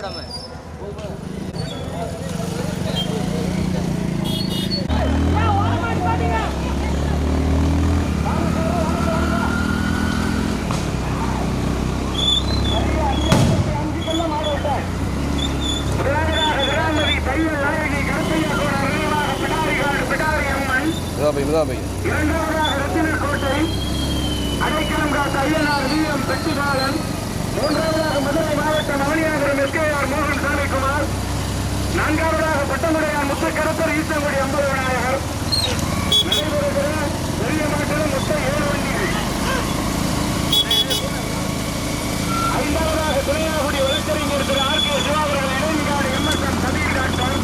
그러면 பட்டமுடையார் முத்துக்கரப்பர் ஈசங்குடி அம்பது விநாயகர். நடைபெறுகிற பெரிய மாட்டிலும் மொத்தம் ஏழு வண்டிகள். ஐந்தாவதாக துணையாகுடி வழக்கறிஞர் திரு ஆர் கே சிவா அவர்கள் இடைவிகாடு எம்எஸ்எம் சதீர் டாக்டர்.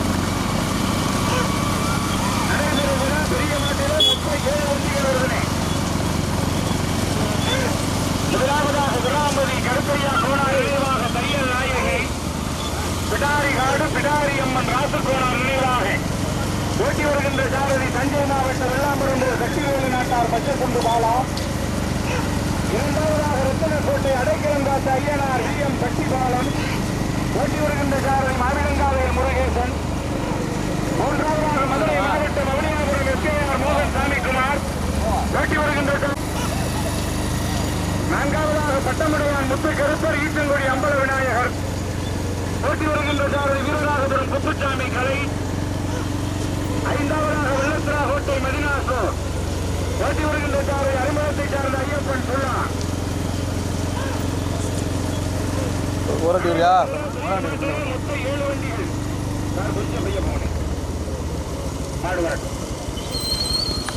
நடைபெறுகிற பெரிய மாட்டிலும் மொத்தம் ஏழு வண்டிகள் வருகிறேன் முதலாவதாக விராமதி கருப்பையா கோணா நினைவாக தையல் நாயகி. பிடாரி காடு பிடாரி அம்மன் ராசகோனார் நினைவாக. ஓட்டி வருகின்ற சாரதி தஞ்சை மாவட்டம் வெள்ளாம்பரம்பூர் சக்திவேலு நாட்டார் பச்சைக்குண்டு பாலா. இரண்டாவதாக ரத்தனக்கோட்டை அடைக்கலம் காத்த ஐயனார் வி எம் சக்திபாலன். ஓட்டி வருகின்ற சாரதி மாவிலங்காவையில் முருகேசன். மூன்றாவதாக மதுரை மாவட்டம் அவனியாபுரம் எஸ்கேஆர் மோகன் சாமிக்குமார் ஓட்டி வருகின்ற நான்காவதாக பட்டமடையான் முத்து கருப்பர் ஈச்சங்குடி அம்பல விநாயகர். போட்டி வருகின்ற சாரதி வீரராகபுரம் குப்புசாமி கலை. ஐந்தாவதாக வெள்ளத்திரா கோட்டை மதினாசோ போட்டி வருகின்ற சாரதி அறிமுகத்தை சார்ந்த ஐயப்பன் சொல்லா. ஓரட்டியா மொத்தம் ஏழு வண்டிகள் சார் கொஞ்சம் பைய போனேன் மாடு வரட்டும்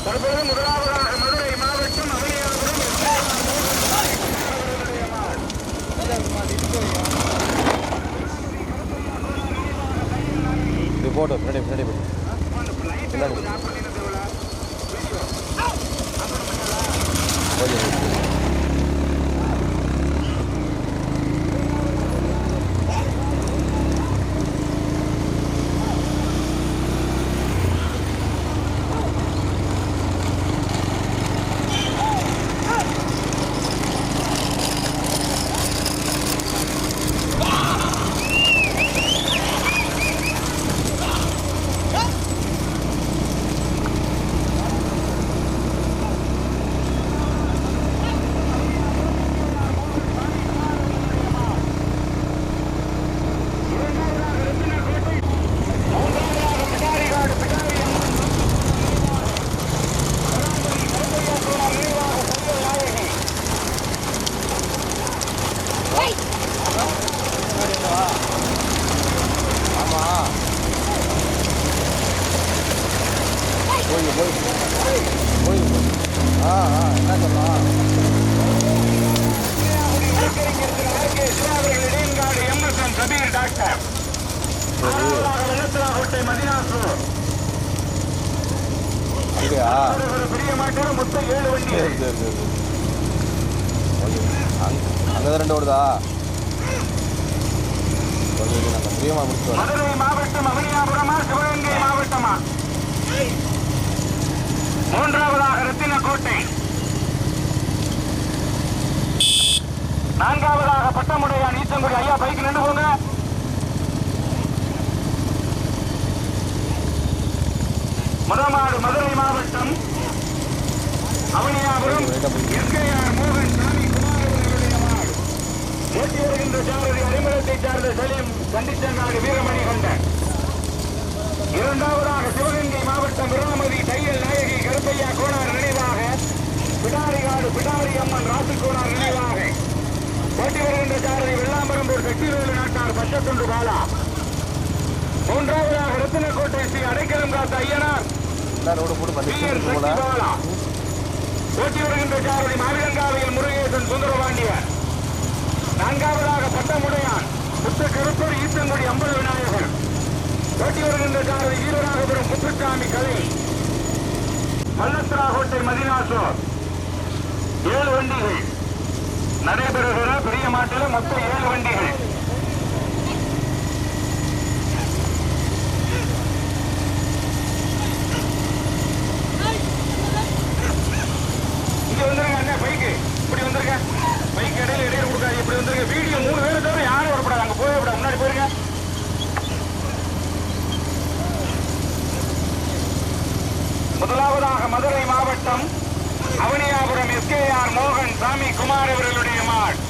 தற்போது முதலாவதாக மதுரை மாவட்டம் அவனியாபுரம் இது போட்டோ பின்னாடி பின்னாடி பின்னாடி ஓகே ஆமாம் போய் போய் போய் ஆ ஆ என்ன சொல்லலாம் எம்எஸ்எம் கபீர் டாக்டர் ஆறாவதாக வெள்ளத்திராகோட்டை மதினாசு அப்படியா ஒரு பெரிய மாட்டோட மொத்தம் ஏழு வண்டி சரி சரி சரி ஓகே அங்கே அங்கே ரெண்டு ஓடுதா ஓகே ஓகே நாங்கள் பிரியமாக முடிச்சுட்டு வரோம் மதுரை மாவட்டம் அவனியாபுரமா சிவகங்கை மாவட்டமா மூன்றாவதாக ரத்தினக்கோட்டை நான்காவதாக பட்டமுடையான் நீச்சங்குடி ஐயா பைக் நின்று போங்க முதமாடு மதுரை மாவட்டம் அவனியாபுரம் எஸ்கேஆர் மோகன் சாமி குமார் ஓட்டி வருகின்ற சாரதி அறிமுகத்தை சார்ந்த சலீம் கண்டிச்சங்காடு வீரமணி கொண்ட இரண்டாவதாக சிவகங்கை மாவட்டம் விராமதி தையல் நாயகி கருப்பையா கோனார் நினைவாக. பிடாரிகாடு பிடாரி அம்மன் ராசி கோனார் நினைவாக. போட்டி வருகின்ற சாரதி வெள்ளாம்பரம்பூர் சக்திவேலு நாட்டார் பச்சத்துண்டு பாலா. மூன்றாவதாக ரத்தினக்கோட்டை ஸ்ரீ அடைக்கலம் காத்த ஐயனார். சக்தி பாலா. ஓட்டி வருகின்ற சாரதி மாவிலங்காவையில் முருகேசன் சுந்தரபாண்டியன் நான்காவதாக பட்டமுடையான் புத்த கருப்பர் ஈத்தங்குடி அம்பல் விநாயகர். ஓட்டி வருகின்ற சாரதி வீரராகபுரம் முத்துசாமி கலை. மல்லத்ராகோட்டை மதினாசோர். ஏழு வண்டிகள். நடைபெறுகிற பெரிய மாட்டில் மொத்தம் ஏழு வண்டிகள். முதலாவதாக மதுரை மாவட்டம் அவனியாபுரம் எஸ்கேஆர் மோகன் சாமி குமார் அவர்களுடைய மாட்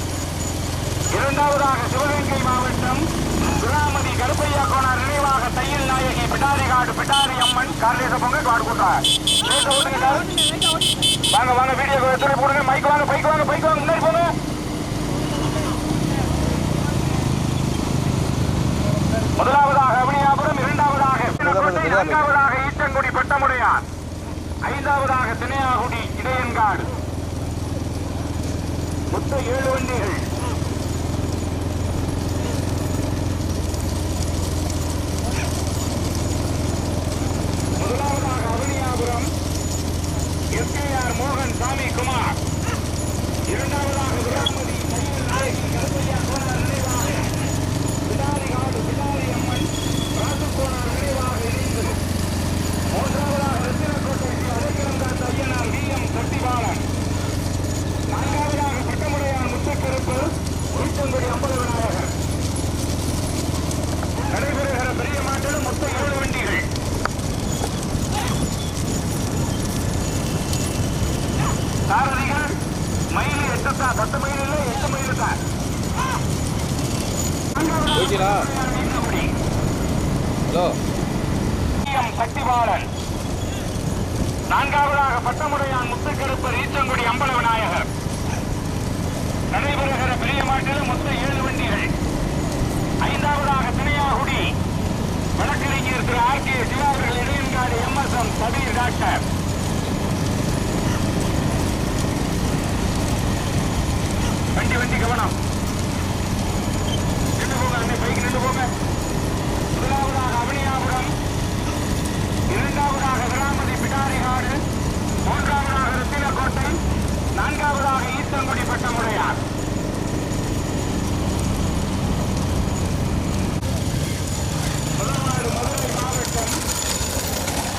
இரண்டாவதாக சிவகங்கை மாவட்டம் துராமதி கருப்பையா கோனார் நினைவாக தையில் நாயகி பிட்டாரிகாடு பிட்டாரி அம்மன் கார்லேச பொங்கல் காடு கூட்டார் வாங்க வாங்க வீடியோ எடுத்துட்டு போடுங்க. மைக் வாங்க பைக் வாங்க பைக் வாங்க. முன்னாடி போங்க. முதலாவதாக அவனியாபுரம் இரண்டாவதாக நான்காவதாக ஈட்டங்குடி பட்டமுடையார். ஐந்தாவதாக தினையாகுடி இடையன்காடு மொத்த ஏழு வண்டிகள். முதலாவதாக அவனியாபுரம் எஸ்கேஆர் மோகன் சாமி குமார் இரண்டாவதாக விராமதி தையல் நாயகி கருப்பையா கோனார் நினைவாக பிடாரி காடு பிடாரி அம்மன் ராஜகோனார் நினைவாக இணைந்து மூன்றாவதாக ரத்தினக்கோட்டை ஸ்ரீ அலைக்கிழந்தார் ஐயனார் வி எம் சட்டிபாலன் நான்காவதாக பட்டமுடையான் முத்துக்கருப்பு உயிர்த்தங்குடி அம்பல விநாயகர் நடைபெறுகிற பெரிய மாட்டிலும் மொத்தம் ஏழு வண்டிகள் சாரதிகள் மயில் எட்டு தான் பத்து மைல் இல்லை எட்டு மைல் தான் ஹலோ சக்திபாலன் நான்காவதாக பட்டமுடையான் முத்துக்கருப்பர் ஈச்சங்குடி அம்பல விநாயகர் நடைபெறுகிற பெரிய மாட்டில் ஏழு வண்டிகள். ஐந்தாவதாக திணையாகுடி. வழக்கறிஞர் திரு ஆர் கே சிவா அவர்கள் Idaiyankadu M S M Sabeer doctor. வண்டி வண்டி கவனம். நின்று போங்க அண்ணே பைக் நின்று போங்க முதலாவதாக அவனியாபுரம் இரண்டாவதாக விராமதி பிடாரிகாடு மூன்றாவதாக ருத்திலக்கோட்டை நான்காவதாக ஈத்தங்குடி பட்டமுடையார் முதலாவது மதுரை மாவட்டம்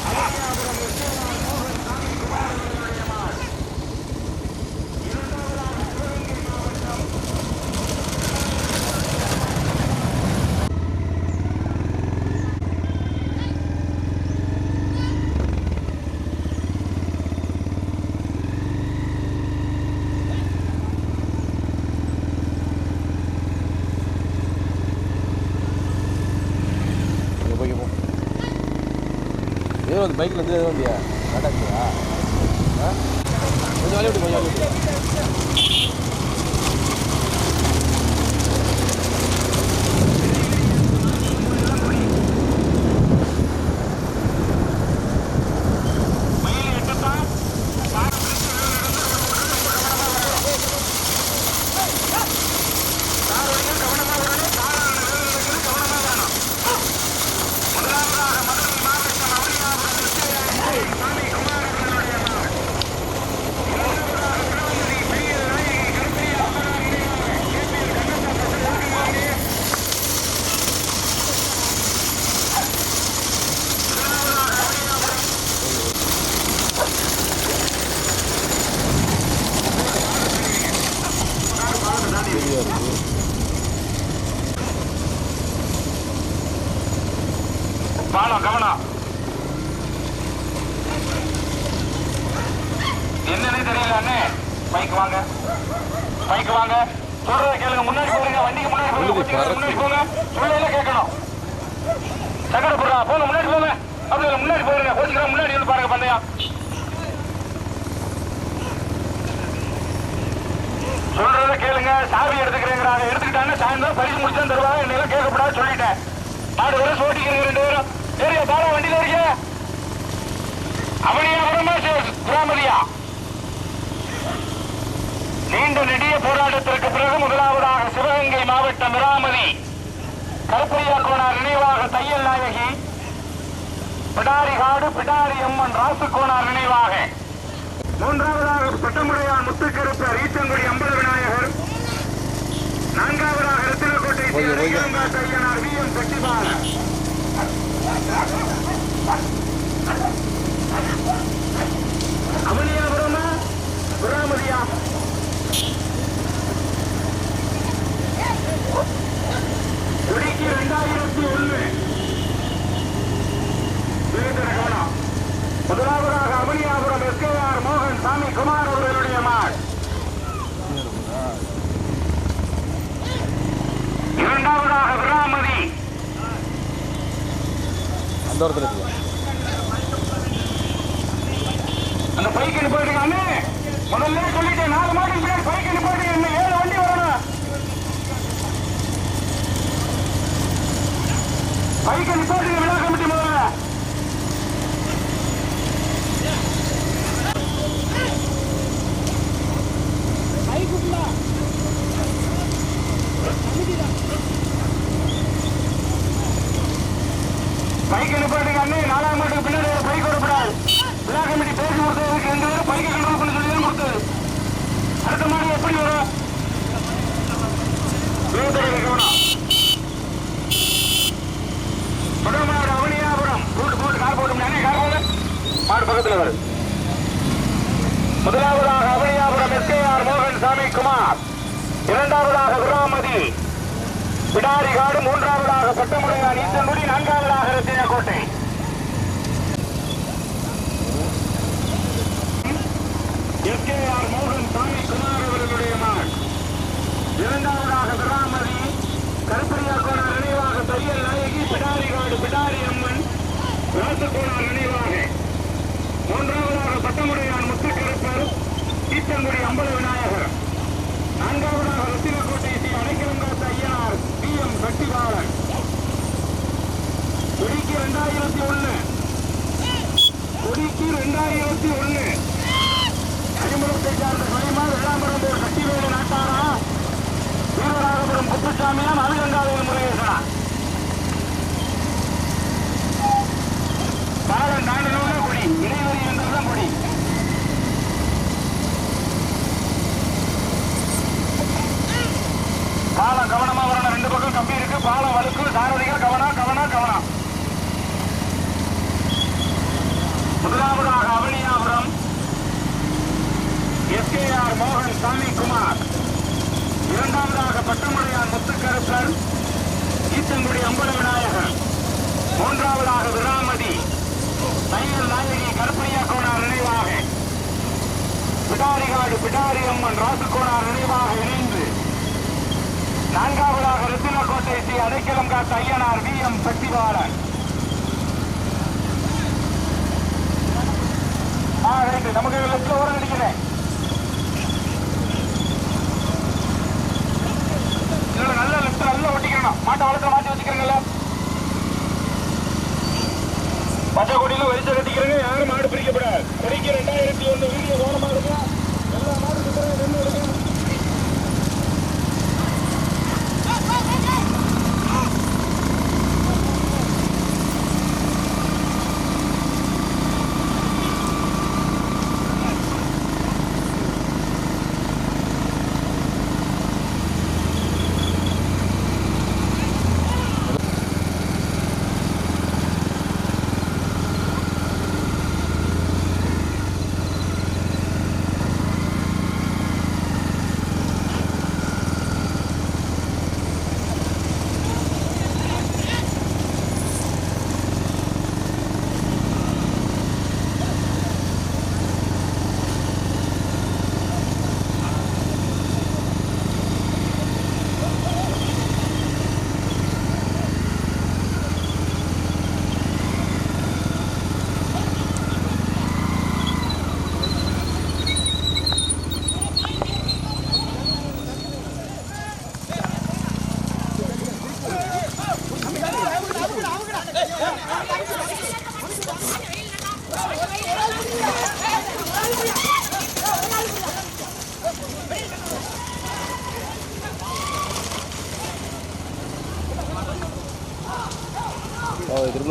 அவனியாபுரம் ருத்திலநாள் மோகன் சாமி குமார் அவர்களுடைய மாள். இரண்டாவதாக சிவகங்கை மாவட்டம் இங்கே போய் போ ஏதோ அந்த பைக்கில் வந்து எதுவும் இல்லையா டாட்டாச்சியா கொஞ்சம் வழி விட்டு கொஞ்சம் வழி விட்டு மயில் எட்டுத்தான் கார் பிடிச்சு கார் வந்து கவனமா வரணும் காரான நிலையில் கவனமா வேணும் முதலாவதாக மதுரை மாவட்டம் அவனியாபுரம் சாமி குமார் அவர்களுடைய மகன். இரண்டாவதாக திருவண்ணாமலை பெரிய நாயகி கருப்பையா அம்மனார் நினைவாக கேபிஎல் கண்ணப்பா பட்டதாரி வாங்கி முதலாவதாக அவனியாபுரம் வீடியோ இருக்குது பாலம் கவனம் என்னன்னு தெரியல அண்ணே. பைக் வாங்க. பைக் வாங்க. சொல்றத கேளுங்க. முன்னாடி போறீங்க. வண்டிக்கு முன்னாடி கொச்சிக்கு முன்னாடி போங்க. சொல்லையில கேட்கணும். சக்கரை போடுறா போங்க. முன்னாடி போங்க. அப்படி முன்னாடி போறீங்க கோச்சிக்கிற முன்னாடி வந்து பாருங்க பந்தயம் சொல்றத கேளுங்க. சாவி எடுத்துக்கிறேங்கிறாங்க. எடுத்துக்கிட்டாங்க சாயந்தரம் பரிசு முடிச்சு தருவாங்க. என்னெல்லாம் கேட்கப்படாது சொல்லிட்டேன். பாடு வரை சோட்டிக்கிறீங்க ரெண்டு பேரும். சரியா பாரா வண்டியில இருக்க அவனியா வரமா குராமதியா நீண்ட நெடிய போராட்டத்திற்கு பிறகு முதலாவதாக சிவகங்கை மாவட்டம் மிராமதி கருப்பையா நினைவாக தையல் நாயகி. பிடாரி காடு பிடாரி அம்மன் ராசுக்கோனார் நினைவாக. மூன்றாவதாக பட்டமுடையான் முத்துக்கருப்பர் ஈச்சங்குடி அம்பல விநாயகர். நான்காவதாக ரத்தினக்கோட்டை ஐயனார் வி. எம். சக்திபாலன் அவனியாபுரமா குராமதியா. குடிக்கு இரண்டாயிரத்தி ஒண்ணு கவனம் முதலாவதாக அமலியாபுரம் எஸ்கேஆர் மோகன் சாமி குமார் அவர்களுடைய மாட். இரண்டாவதாக விராமதி. அந்த ஒருத்தர் அந்த பைக்கு போயிட்டு அண்ணே முதல்ல சொல்லிட்டேன். நாலு மாட்டுக்கு பின்னாடி பைக்கு போயிட்டு என்ன ஏழு வண்டி வரணும். பைக்கு போட்டு விழா கமிட்டி முதல்ல பைக் நிப்பாட்டுங்க அண்ணே நாலாம் மாட்டுக்கு பின்னாடி ஒரு பைக் வரக்கூடாது விழா கமிட்டி பேசி கொடுத்ததுக்கு ரெண்டு பேரும் பைக்கை கண்ட்ரோல் பண்ணி சொல்லி தான் கொடுத்தது அடுத்த மாடு எப்படி வரும்? அவனியாபுரம். போட்டு போட்டு கார் போட்டு கார் மாடு பக்கத்தில் வரும் முதலாவதாக அவனியாபுரம் எஸ்கேஆர் மோகன் சாமி குமார் இரண்டாவதாக விராமதி. பிடாரி காடு மூன்றாவதாக பட்டமுடையான் ஈசன்குடி நான்காவதாக ரத்தின கோட்டை. எஸ்கேஆர் மோகன் சாமி குமார் அவர்களுடைய மகன் இரண்டாவதாக விராமதி. கருப்பரியாக்கோணார் நினைவாக தையல் நாயகி பிடாரி காடு பிடாரி அம்மன். ராசக்கோணார் நினைவாக. மூன்றாவதாக பட்டமுடையான் முத்துக்கருப்பர் ஈச்சங்குடி அம்பல விநாயகர். நான்காவதாக ரத்தினக்கோட்டை ஸ்ரீ அடைக்கலங்காத்த ஐயனார் பி எம் சக்திபாலன். கொடிக்கு ரெண்டாயிரத்தி ஒண்ணு. கொடிக்கு ரெண்டாயிரத்தி ஒண்ணு. அரிமுகத்தை சார்ந்த கனிமா வெள்ளாம்பரம் போர் சக்திவேலு நாட்டாரா? வீரராகபுரம் குப்புசாமியா மதுகங்காவில் முருகேசனா பாலம் தாண்டினோட கொடி இடைவெளி என்றதுதான் கொடி பாலம் கவனமா வரணும் ரெண்டு பக்கம் கம்பி இருக்கு பாலம் வலுக்கு சாரதிகள் கவனம் கவனம் கவனம் முதலாவதாக அவனியாபுரம் எஸ்கேஆர் மோகன் சாமி குமார் இரண்டாவதாக பட்டமடையான் முத்துக்கருப்பர் ஈத்தங்குடி அம்பல விநாயகர் மூன்றாவதாக விராமதி தையல் நாயகி கருப்பையா கோனார் நினைவாக பிடாரிகாடு பிடாரி அம்மன் ராசுகோனார் நினைவாக இணைந்து நான்காவதாக ரத்தினக்கோட்டை ஸ்ரீ அடைக்கலம் ஐயனார் வி எம் சக்திபாலன் ஆ ரைட்டு நமக்கு லெஃப்ட்ல ஓரம் அடிக்கிறேன் இதோட நல்ல லெப்ட் நல்லா ஒட்டிக்கணும் மாட்டை வளர்த்து மாட்டி வச்சுக்கிறீங்கல்ல? பச்சை கொடியில வரிசை கட்டிக்கிறேங்க யாரும் மாடு பிரிக்கப்படாது. பிரிக்க ரெண்டாயிரத்தி ஒன்று வீடியோ கவனமா இருக்கு எல்லா மாடு கிட்ட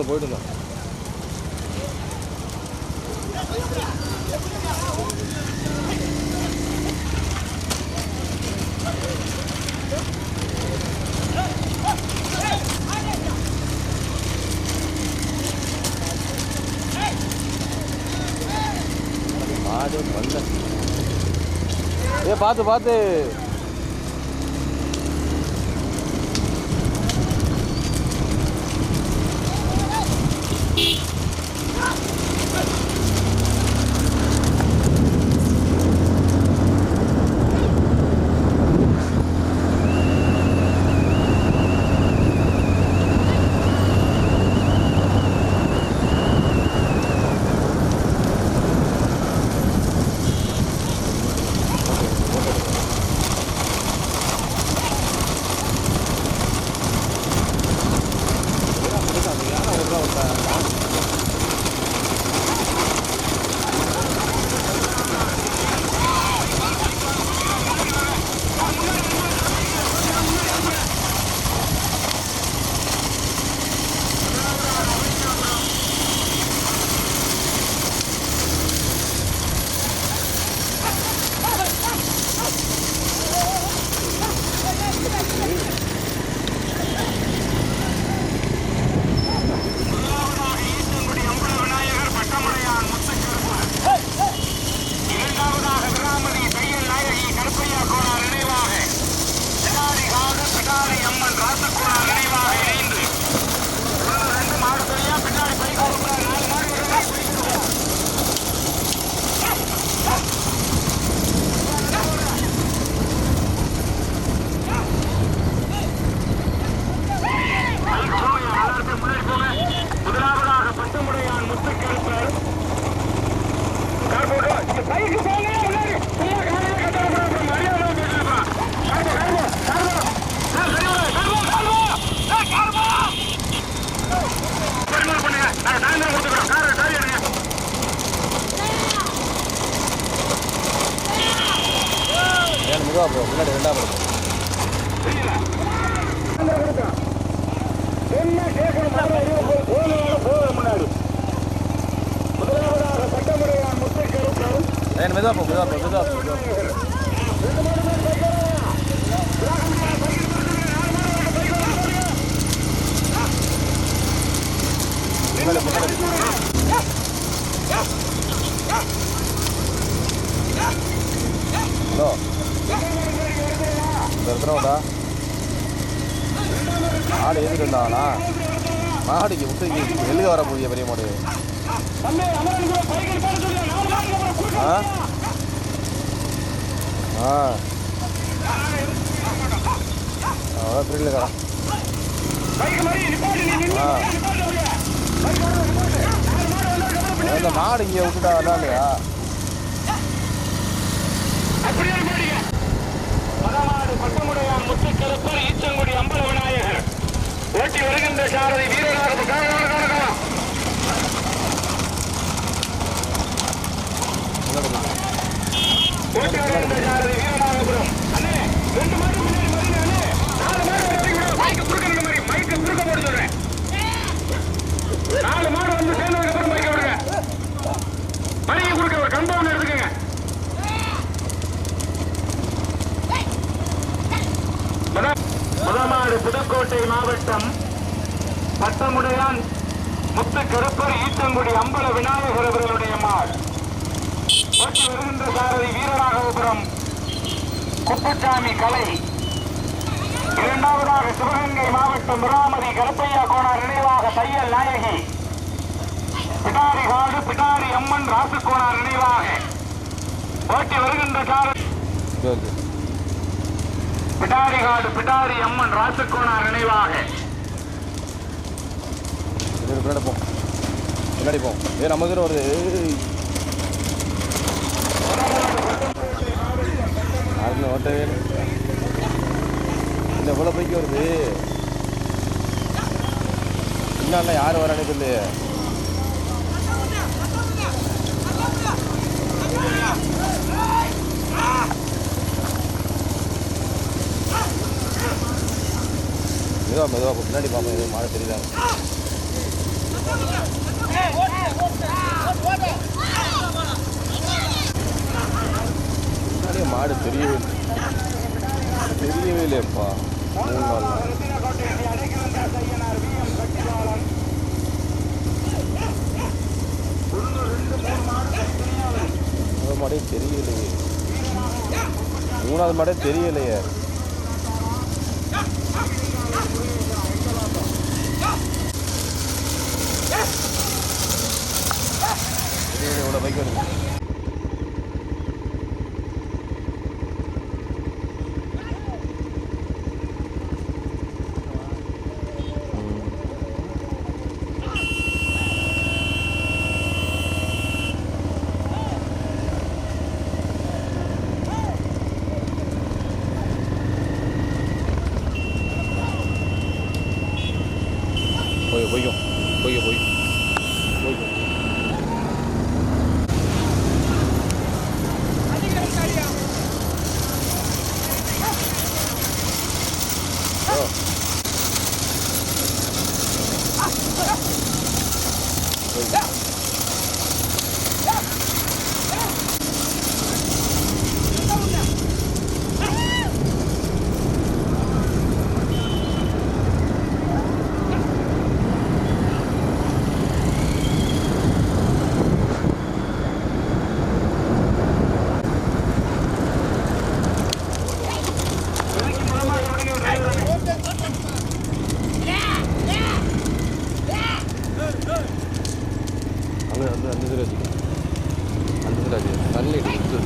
நின்று எடுங்க ஓ திரும்ப போயிட்டு இருந்தோம் மாடு மல்ல ஏ பார்த்து பார்த்து மெதுவா போ முன்னாடி ரெண்டா போ என்ன கேட்கணும் முன்னாடி முதலாவதாக சட்டமுறையான் முத்தை கருப்பன் ஏன் மெதுவா போ மெதுவா போ மெதுவா போ மெதுவா போ முன்னாடி முன்னாடி ஹலோ இந்த இருக்கிறவடா மாடு ஏறிட்டு இருந்தாங்களா முட்டைக்கு வர போதிய பெரிய மாடு. ஆ? ஆ. அதான் புரியலக்கா ஆ. இந்த மாடு இங்கே விட்டுட்டா வரலாம் இல்லையா பட்டமுடையான் முத்துக்கருப்பர் ஈச்சங்குடி அம்பல விநாயகர். ஓட்டி வருகின்ற சாரதி வீரராக காணலாம் ஓட்டி வருகின்ற சாரதி வீரநாதபுரம். அண்ணே ரெண்டு மாடு முன்னாடி மறிங்க அண்ணே. நாலு மாடு வரைக்கும் மைக்கு குறுக்க நின்று மாதிரி. மைக்கு குறுக்க போட்டு சொல்றேன். நாலு மாடு வந்து சேர்ந்ததுக்கு அப்புறம் மைக்க விடுங்க. மணிக்கு குறுக்க ஒரு கம்பவுண்ட் எடுத்துக்கங்க. முதமாடு புதுக்கோட்டை மாவட்டம் பட்டமுடையான் முத்து கருப்பர் ஈச்சங்குடி அம்பல விநாயகர் அவர்களுடைய மாள் போட்டி வருகின்ற சாரதி வீரராகவபுரம் குப்புசாமி கலை. இரண்டாவதாக சிவகங்கை மாவட்டம் முராமதி கருப்பையா கோணார் நினைவாக தையல் நாயகி. பிடாரி காடு பிடாரி அம்மன் ராசுகோணார் நினைவாக போட்டி வருகின்ற சாரதி பிடாரிகாடு பிடாரி அம்மன் ராசக்கோனார் நினைவாக. பின்னாடி போ. பின்னாடி போ. ஏ நம்ம கிட்ட வருது. ஏய். ஓட்டவே இந்த இவ்வளோ போய்க்கு வருது. இன்னும் யார் வரானே தெரியலையே. மெதுவா மெதுவா போ. பின்னாடி பார்ப்போம் எதுவும் மாட தெரியுதா முன்னாடியே மாடு தெரியவே தெரியவே இல்லையப்பா. மூணு நாள். மாடே தெரியலையே. மூணாவது மாடே தெரியலையே. தெரியல எவ்வளோ பைக் வருது போய் போய்க்கும் போய்க்க போய் போய்க்கும் ஓ போய்க்கும் அங்கே வந்து அந்த இதில் வச்சுக்கோ அந்த இதில் வச்சு தண்ணி எடுத்து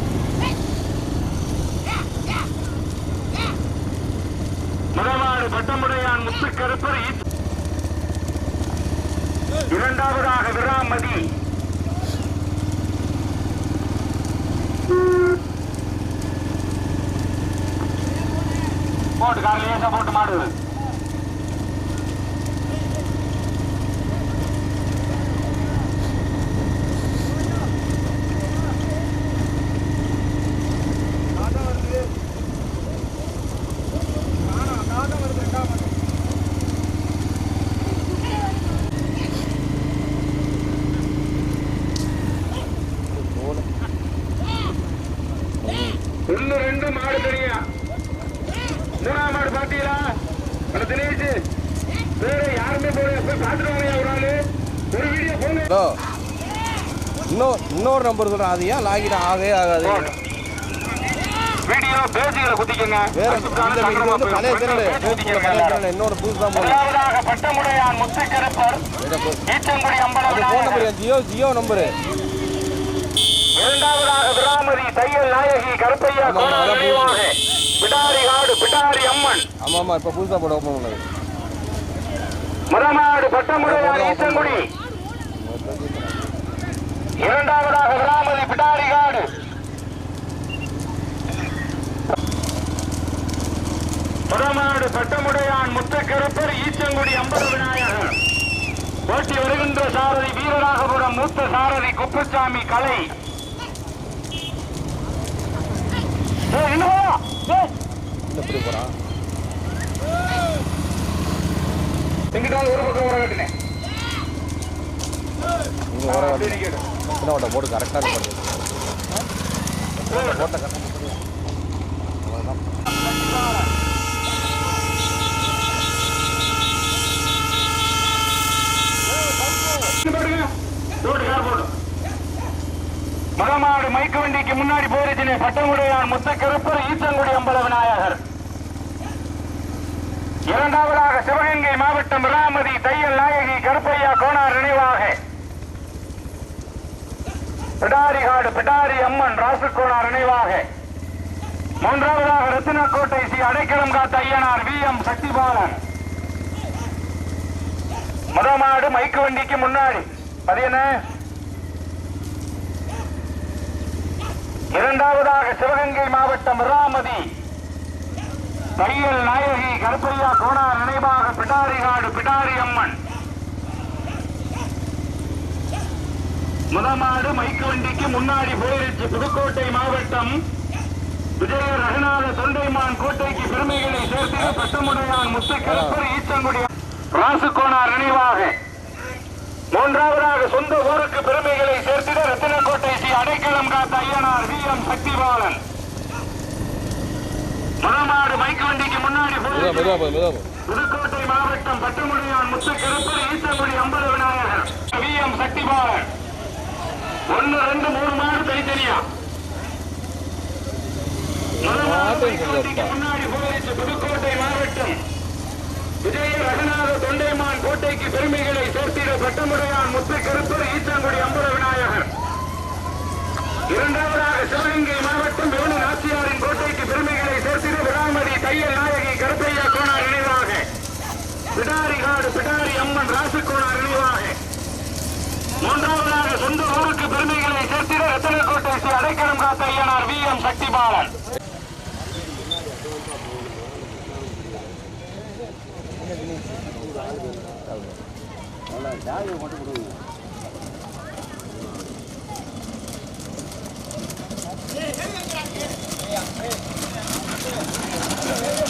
முதலாவது பட்டமுடையான் முத்துக்கருப்பர் ஈச்ச- இரண்டாவதாக விராமதி போட்டு காரில் லேசா போட்டு மாடுது பாத்தீங்களா அந்த தினேஷ் பேரு யாருமே போய் போய் பாத்துட்டு வாங்க ஒரு ஆளு ஒரு வீடியோ போங்க ஹலோ இன்னும் இன்னொரு நம்பர் சொல்கிறேன் அது ஏன் லாகின் ஆகவே ஆகாது. வீடியோ பேஜுகளை குத்திக்கங்க. வேற இது வந்து பழைய பழைய இன்னொரு புதுசு தான் போடுறேன் முதலாவதாக பட்டமுடையான் முத்துக்கருப்பர். ஈச்சங்குடி அது அம்பலம் ஃபோன் நம்பர் என் ஜியோ ஜியோ நம்பரு இரண்டாவதாக விராமதி தையல் நாயகி கருப்பையா ஆமா, கோணா அதான் நினைவாக பிடாரி காடு பிடாரி அம்மன். ஆமாம் ஆமாம் இப்போ புதுசாக போட ஓப்பன் பண்ணது மரமாடு பட்டமுடையான் ஈச்சங்குடி. இரண்டாவதாக விராமதி பிடாரி காடு. மரமாடு பட்டமுடையான் முத்துக்கருப்பர் ஈச்சங்குடி அம்பல விநாயகர் போட்டி வருகின்ற சாரதி வீரராகபுரம் மூத்த சாரதி குப்புசாமி கலை. ஏய், இன்னும் வா. ஏய். இல்லை எப்படி போகிறான் எங்கிட்டாவது ஒரு பக்கம் வர சின்ன ஓட்ட போட்டு கரெக்டாக பண்ணுறது போட்ட கரெக்டாக மைக்கு வண்டிக்கு முன்னாடி போயிருச்சுனே பட்டங்குடையான் முத்தக்கருப்பர் ஈச்சங்குடி அம்பல விநாயகர் இரண்டாவதாக சிவகங்கை மாவட்டம் ராமதி தையல் நாயகி கருப்பையா கோனார் நினைவாக. பிடாரிகாடு பிடாரி அம்மன் ராசுக்கோளார் நினைவாக. மூன்றாவதாக ரத்தினக்கோட்டை ஸ்ரீ அடைக்கலம் காத்த ஐயனார் வி. எம். சக்திபாலன். முதமாடு மைக்கு வண்டிக்கு முன்னாடி. அது என்ன? இரண்டாவதாக சிவகங்கை மாவட்டம் ராமதி. தையல் நாயகி கருப்பையா கோணார் நினைவாக பிடாரிகாடு பிடாரி அம்மன். முதமாடு மைக்கு வண்டிக்கு முன்னாடி போயிருச்சு புதுக்கோட்டை மாவட்டம். விஜய ரகுநாத தொண்டைமான் கோட்டைக்கு பெருமைகளை சேர்த்திட பட்டமுடையான் முத்துக்கருப்பர் ஈச்சங்குடி ராசுக்கோனார் நினைவாக. மூன்றாவதாக சொந்த ஊருக்கு பெருமைகளை சேர்த்திட ரத்தினக்கோட்டை ஸ்ரீ அடைக்கலம் காத்த ஐயனார் வி எம் சக்திபாலன். மணமாடு மைக்கு வண்டிக்கு முன்னாடி புதுக்கோட்டை மாவட்டம் பட்டுமுடியான் முத்துக்கருப்பர் ஈச்சங்குடி அம்பல விநாயகர் வி எம் சக்திபாலன். ஒன்னு ரெண்டு மூணு மாடு தனித்தனியா? முன்னாடி புதுக்கோட்டை மாவட்டம். விஜய ரகுநாத தொண்டைமான் கோட்டைக்கு பெருமைகளை சேர்த்திட பட்டமுடையான் முத்துக்கருப்பர் ஈச்சங்குடி அம்பல விநாயகர். இரண்டாவதாக சிவகங்கை மாவட்டம் வேணு நாச்சியாரின் கோட்டைக்கு பெருமைகளை சேர்த்திட விராமதி தையல் நாயகி கருப்பையா கோனார் நினைவாக. பிடாரி காடு பிடாரி அம்மன் ராசுக்கோனார் நினைவாக. மூன்றாவதாக சொந்த ஊருக்கு பெருமைகளை சேர்த்திட Rathanakottai Sri Adaikalam Katha Ayyanar V M Sakthibalan Hey, hey, hey.